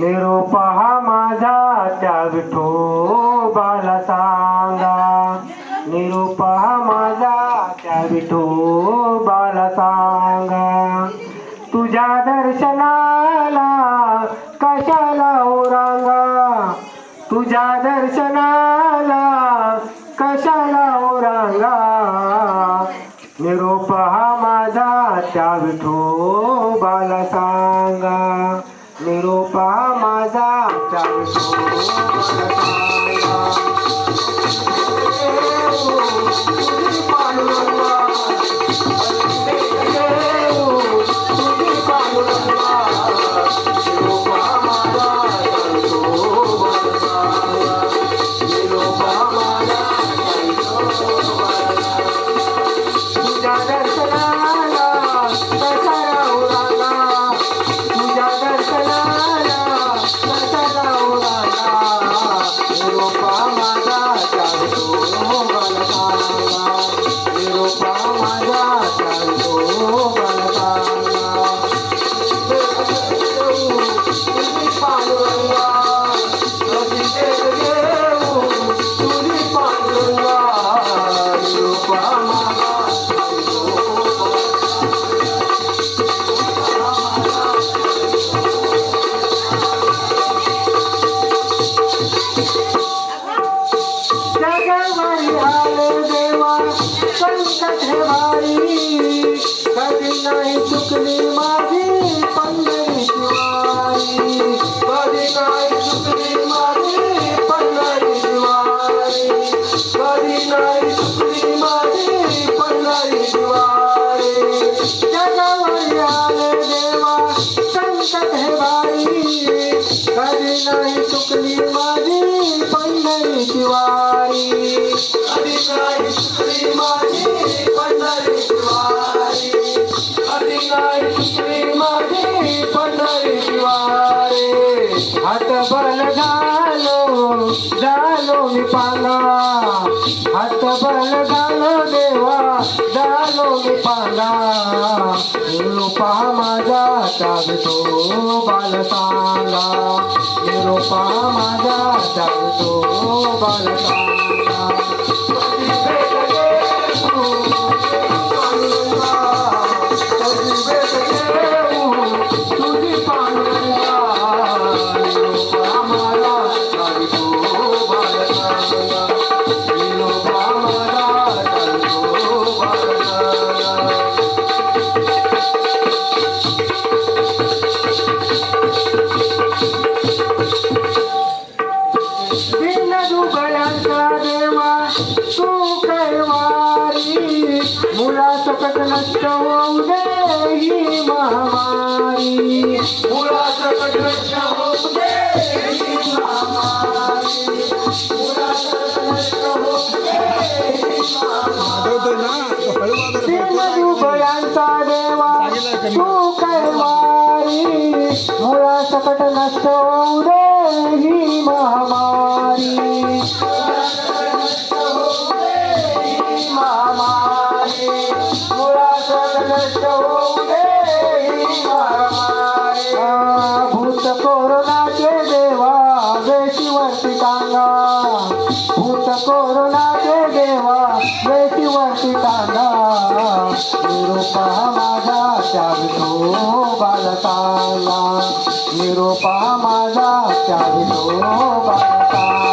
निरोप हा माझा त्या विठोबाला सांगा. निरोप हा माझा त्या विठोबाला सांगा. तुझ्या दर्शनाला कशाला ओरांगा? तुझ्या दर्शनाला कशाला ओरांगा? निरोप हा माझा त्या विठोबाला सांगा. চাই निभावे देवा संकट है भारी कभी नहीं चुकली माझी पंडरी तिवारी कभी नहीं चुकली माझी पंडरी तिवारी कभी नहीं चुकली माझी पंडरी तिवारी जगवैयाले देवा संकट है भारी कभी नहीं चुकली माझी पंडरी तिवारी हात बल झालो झालो मी पाला हात बल झालो देवा झालो मी पाला निरोपा माझा चालतो बाल सांगा निरोपा माझा चालतो बाल कैवारी मुला सकट नष्ट होऊ दे ही महामारी मुला सकट नष्ट होऊ दे ही महामारी मुला सकट नष्ट होऊ दे ही महामारी वाजवतोय ना तो हळू वाजवतो. भिन्न दुबळ्यांचा देवा तू कैवारी मुळा सकट नष्ट होऊ दे ही महामारी महामारी भूत कोरोनाचे देवा वेशीवरती टांगा भूत कोरोनाचे देवा वेशीवरती टांगा निरोपा माझा चावितो बालकाला. निरोपा माझा चावितो बालकाला.